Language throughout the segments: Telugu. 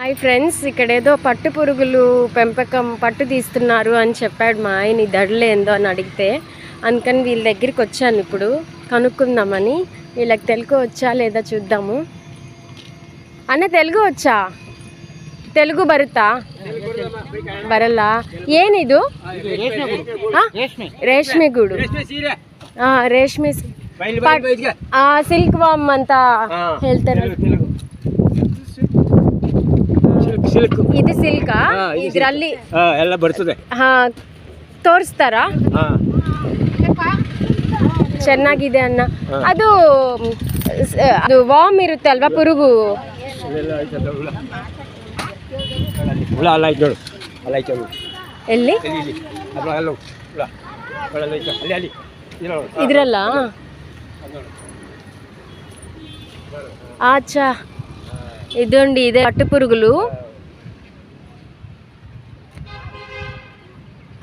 హాయ్ ఫ్రెండ్స్ ఇక్కడ ఏదో పట్టు పురుగులు పెంపకం పట్టు తీస్తున్నారు అని చెప్పాడు మా ఆయన. దడలేందో అని అడిగితే అందుకని వీళ్ళ దగ్గరికి వచ్చాను ఇప్పుడు కనుక్కుందామని. వీళ్ళకి తెలుగు వచ్చా లేదా చూద్దాము. అన్న తెలుగు వచ్చా? తెలుగు బరుతా? బరలా? ఏనిదు రేష్మి గూడు. రేష్మి సిల్క్ వామ్ అంతా వెళ్తారు. ಸಿಲ್ಕ್ ವಾಮ್ ಅಂತ ಹೇಳ್ತಾರೆ ಸಿಲ್ಕ್ ಇದು ಸಿಲ್ಕಾ ಹಾ, ಇದು ಇದರಲ್ಲಿ ಎಲ್ಲ ಬರ್ತದೆ ಹಾ ತೋರಿಸ್ತಾರಾ ಹಾ ಚೆನ್ನಾಗಿದೆ ಅನ್ನ ಹಾ. ಅದು ಮ್, ಸ್- ಅದು ವಾಮ್ ಇರುತ್ತೆ ಅಲ್ವಾ ಪುರುಗು ಇಲ್ಲೆಲ್ಲ ಆಯ್ತದ ಹುಳ ಹುಳ ಅಲ್ಲ ಆಯ್ತು ನೋಡು ಅಲ್ಲ ಆಯ್ತು ನೋಡು ಎಲ್ಲಿ ಇಲ್ಲಿ ಇಲ್ಲಿ ಅದ್ರ ಎಲ್ಲ ಹುಳ ಹುಳ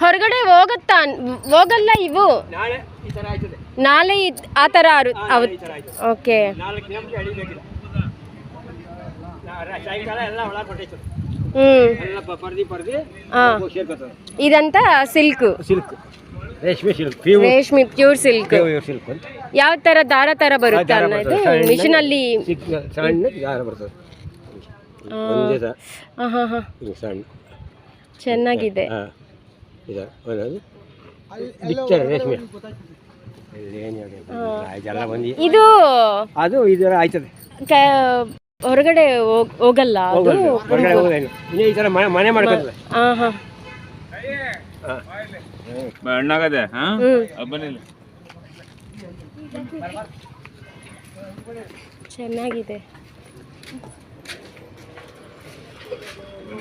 ಹೊರಗಡೆ ಹೋಗುತ್ತಾ ಹೋಗಲ್ಲ ಇವು? ನಾಳೆ ಆ ತರ ಓಕೆ. ಹ್ಞೂ ಇದಂತ ಸಿಲ್ಕ್. ಸಿಲ್ಕ್. ರೇಷ್ಮೆ ಸಿಲ್ಕ್ ರೇಷ್ಮೆ ಪ್ಯೂರ್ ಸಿಲ್ಕ್. ಸಿಲ್ಕ್ ಯಾವ ತರ ದಾರ ತರ ಬರುತ್ತೆ ಅನ್ನೋದು? ಮಿಷಿನ್ ಅಲ್ಲಿ ಸಣ್ಣ ದಾರ ಬರ್ತದೆ. ಹಾಂ ಹಾಂ ಹಾಂ ಚೆನ್ನಾಗಿದೆ. ಇದು ರೇಷ್ಮೆ ಬಂದು? ಇದು ಅದು ಇದರ ಆಯ್ತದೆ. ಹೊರಗಡೆ ಹೋಗ್- ಹೋಗಲ್ಲ ಅದು? ಹೊರಗಡೆ ಹೋಗೋದೇನು ಇನ್ನೇ. ಈ ಥರ ಮನೆ ಮನೆ ಮಾಡ್ಕೊತದೆ ಹಾ. ಹಾ ಹಾಂ ಹಣ್ಣಾಗದೆ ಹಾ? ಹ್ಮ್. ಬನ್ನಿಲ್ಲ ಚೆನ್ನಾಗಿದೆ.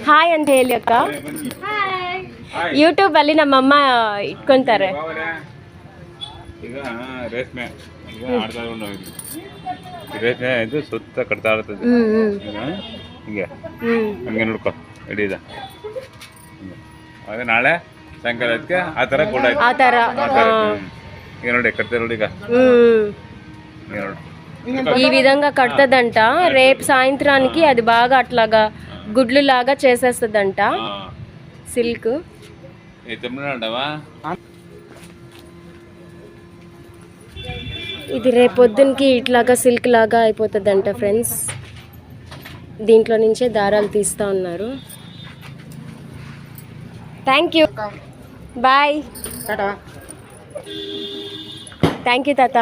ಹಾಯ್ ಅಂತ ಹೇಳಿ ಅಕ್ಕ. ಯೂಟ್ಯೂಬ್ ಅಲ್ಲಿ ನಮ್ಮಮ್ಮ ಇಟ್ಕೊಂತಾರೆ ಈಗ ರೇಷ್ಮೆ ಈಗ ಆಡ್ತಾ ಇರೋದು ನಾವು ಇಲ್ಲಿ. ಈ ರೇಷ್ಮೆ ಇದು ಸುತ್ತ ಕಟ್ತಾ ಇರ್ತದೆ ಹ್ಮ್ ಹ್ಮ್ ಈಗ ಹಿಂಗೆ ಹ್ಮ್ ಹಂಗೆ ನೋಡ್ಕೊ ಹಿಡಿದ ಅದೇ ನಾಳೆ ಸಾಯಂಕಾಲ ಅದಕ್ಕೆ ಆ ಥರ ಕೂಡ ಆಯ್ತು ಆ ತರ ಆ ಥರ ಆಯ್ತು. ಈಗ ನೋಡಿ ಕಟ್ತಾ ನೋಡಿ ಈಗ ಹ್ಮ್ ಈಗ ನೋಡಿ ఈ విధంగా కడుతుందంట రేపు సాయంత్రానికి అది బాగా అట్లాగా గుడ్లు లాగా చేసేస్తుందంట ఆ. సిల్క్. ఇది రేపొద్దునకి ఇట్లాగా సిల్క్ లాగా అయిపోతుంది అంట ఫ్రెండ్స్. దీంట్లో నుంచే దారాలు తీస్తూ ఉన్నారు. Thank you bye thank you తాత.